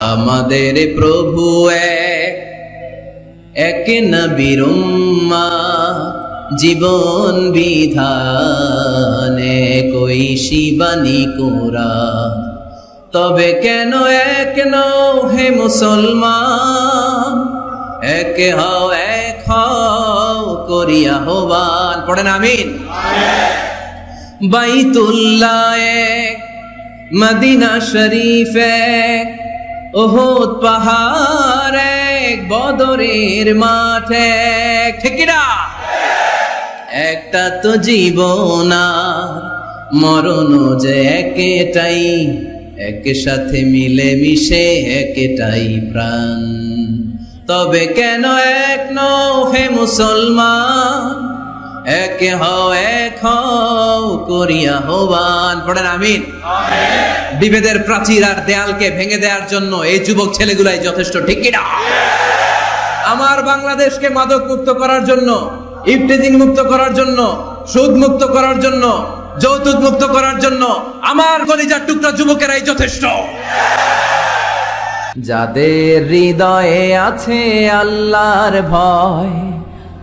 আমাদের প্রভু এক উম্মা, জীবন বিধানে কই শিবানী কোরা তবে কেন এক নও হে মুসলমান? এক হও এক হও করিয়া হবান পড়েন আমিন। বাইতুল্লাহ মদিনা শরীফ এক ওহদ পাহাড় এক বদরের মাঠ। এক ঠিক একটা তো জীবন মরণ যে একটাই এক সাথে মিলে মিশে একটাই প্রাণ। তবে কেন এক নও হে মুসলমান? এক হও এক হও করিয়া হবান। পড়েন, আমিন। বিভেদের প্রাচীর আর দেয়ালকে ভেঙে দেওয়ার জন্য এই যুবক ছেলেগুলাই যথেষ্ট, ঠিক কিনা? আমার বাংলাদেশকে মাদক মুক্ত করার জন্য ইফটেজিং মুক্ত করার জন্য, সুদ মুক্ত করার জন্য, যৌতুক মুক্ত করার জন্য আমার কলিজার টুকরা যুবকেরাই যথেষ্ট। যাদের হৃদয়ে আছে আল্লাহর ভয়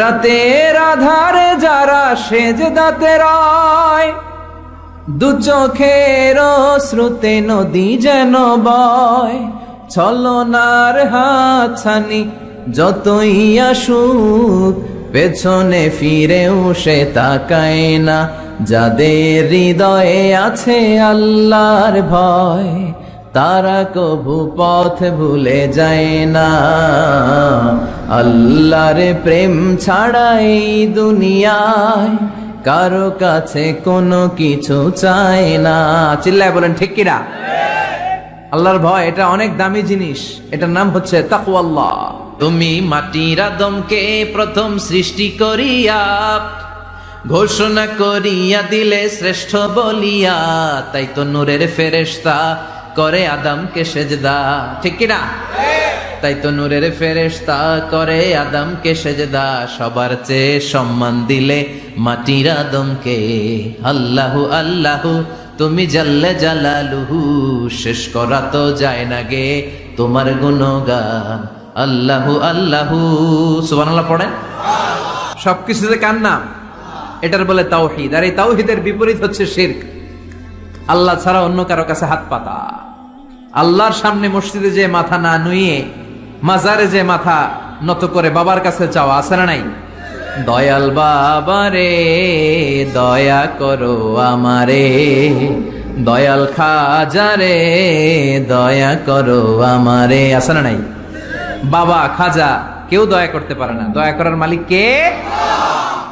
রাতের আধারে যারা সেজ দাতে রয়, দু চোখের শ্রুতে নদী যেন বয়। ছলনার হাতছানি যতই আসুক, পেছনে ফিরেও সে তাকায় না। যাদের হৃদয়ে আছে আল্লাহর ভয় তারা কভু পথ ভুলে যায় না। আল্লাহর প্রেম ছাড়া এই দুনিয়ায় কারও কাছে কোনো কিছু চায় না। চিল্লায় বলেন, ঠিক কিনা? আল্লাহর ভয়, এটা অনেক দামি জিনিস। এটার নাম হচ্ছে তাকওয়াল্লাহ। তুমি মাটির আদমকে প্রথম সৃষ্টি করিয়া, ঘোষণা করিয়া দিলে শ্রেষ্ঠ বলিয়া, তাই তো নূরের ফেরেশতা করে আদমকে সেজদা, ঠিক কিনা? তাই তো নূরের ফেরেশতা করে আদমকে সেজদা, সবার চেয়ে সম্মান দিলে মাটির আদমকে। আল্লাহু আল্লাহু, তুমি জাল্লে জালালুহু, শেষ করা তো যায় না গে তোমার গুণগান। আল্লাহু আল্লাহু, সুবহানাল্লাহ পড়েন? সবকিছুতে কার নাম? এটার বলে তাওহিদ। আর এই তাওহিদের বিপরীত হচ্ছে শিরক। আল্লাহ ছাড়া অন্য কারও কাছে হাত পাতা। আল্লাহর সামনে মসজিদে যে মাথা না নুয়ে মাজারে যে মাথা নত করে বাবার কাছে চাওয়া, আছে না নাই? দয়াল বাবা রে দয়া করো আমারে। দয়াল খাজারে, দয়া করো আমারে। আছে না নাই? বাবা খাজা, কেউ দয়া করতে পারে না। দয়া করার মালিক কে?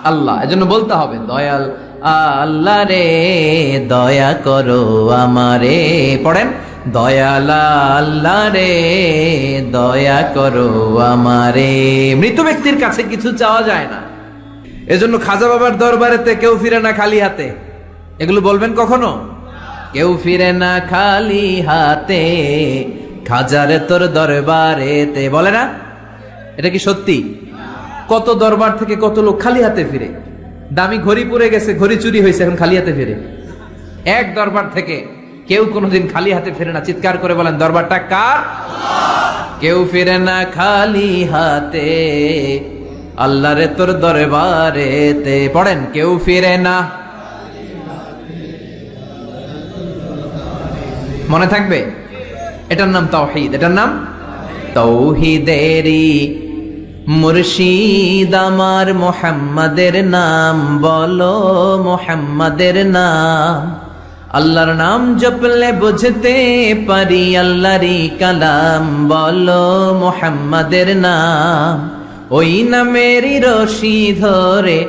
আল্লাহ। এজন্য বলতে হবে, দয়াল আল্লাহ রে দয়া করো আমারে। পড়েন? দয়াল রে, দয়া করো আমারে। মৃত ব্যক্তির কাছে কিছু চাওয়া যায় না। এজন্য খাজা বাবার দরবারেতে কেউ ফিরে না খালি হাতে। এগুলো বলবেন কখনো? কেউ ফিরে না খালি হাতে, খাজারে তোর দরবারেতে। বলে না? এটা কি সত্যি? কত দরবার থেকে কত লোক খালি হাতে ফিরে। দামি ঘড়ি পরে গেছে, ঘড়ি চুরি হয়েছে, এখন খালি হাতে ফিরে। এক দরবার থেকে কেউ কোনোদিন খালি হাতে ফেরে না। চিৎকার করে বলেন, দরবারটা কার? কেউ ফিরে না খালি হাতে আল্লাহ রে তোর দরবারেতে। পড়েন, কেউ ফিরে না। মনে থাকবে? এটার নাম তাওহিদ। এটার নাম তৌহিদেরি মুর্শিদ আমার মোহাম্মদের নাম। বলো মোহাম্মদের নাম। আল্লাহর নাম জপলে বুঝতে পারি আল্লাহরই কালাম। বলো মোহাম্মদের নাম। ওই নামেরই রশি ধরে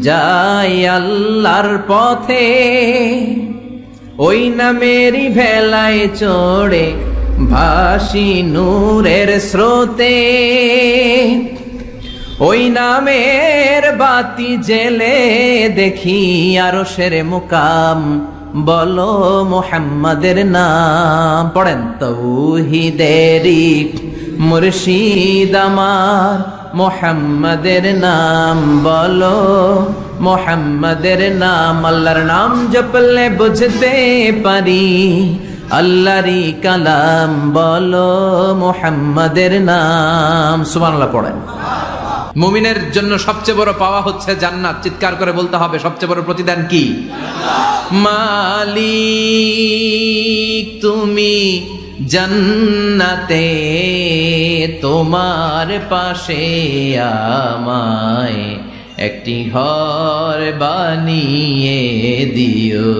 যাই আল্লাহর পথে। ওই নামেরই ভেলায় চড়ে ভাসি নূরের স্রোতে। ওই নামের বাতি জেলে দেখি আরও সেরে মুকাম। বলো মোহাম্মদের নাম, পড়েন তৌহিদেরি মুর্শিদ আমার মোহাম্মদের নাম, বলো মোহাম্মদের নাম। আল্লাহর নাম জপলে বুঝতে পারি আল্লাহরি কালাম। বলো মোহাম্মদের নাম, সুবহানাল্লাহ পড়েন। মুমিনের জন্য সবচেয়ে বড় পাওয়া হচ্ছে জান্নাত। চিৎকার করে বলতে হবে, সবচেয়ে বড় প্রতিদান কি? মালিক, তুমি জান্নাতে তোমার পাশে আমায় একটি ঘর বানিয়ে দিও।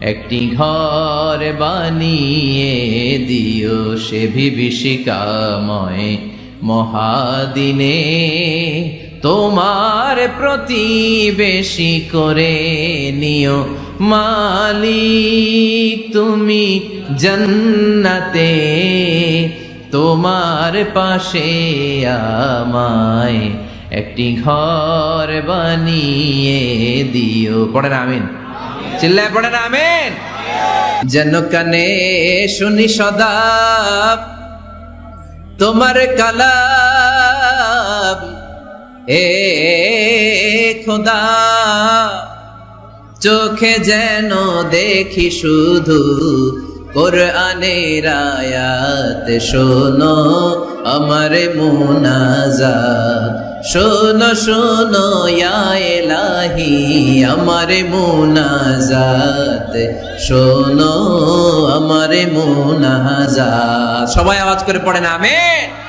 একটি ঘর বানিয়ে দিও সে বিভীষিকাময় মহাদিনে তোমার প্রতিবেশী করে নিও মালিক, তুমি জন্নতে তোমার পাশে আমায় একটি ঘর বানিয়ে দিও। পড়েন আমিন। চিল্লায় পড়েন আমিন। যেন কানে শুনি সদা তোমার কালাম এ খোদা চোখে যেন দেখি শুধু কোরআনের আয়াত শোনো আমার মুনাজাত। শোনো শোনো এলাহি আমার মোনাজাত। শোনো আমার মোনাজাত। সবাই আওয়াজ করে পড়ে না আমেন।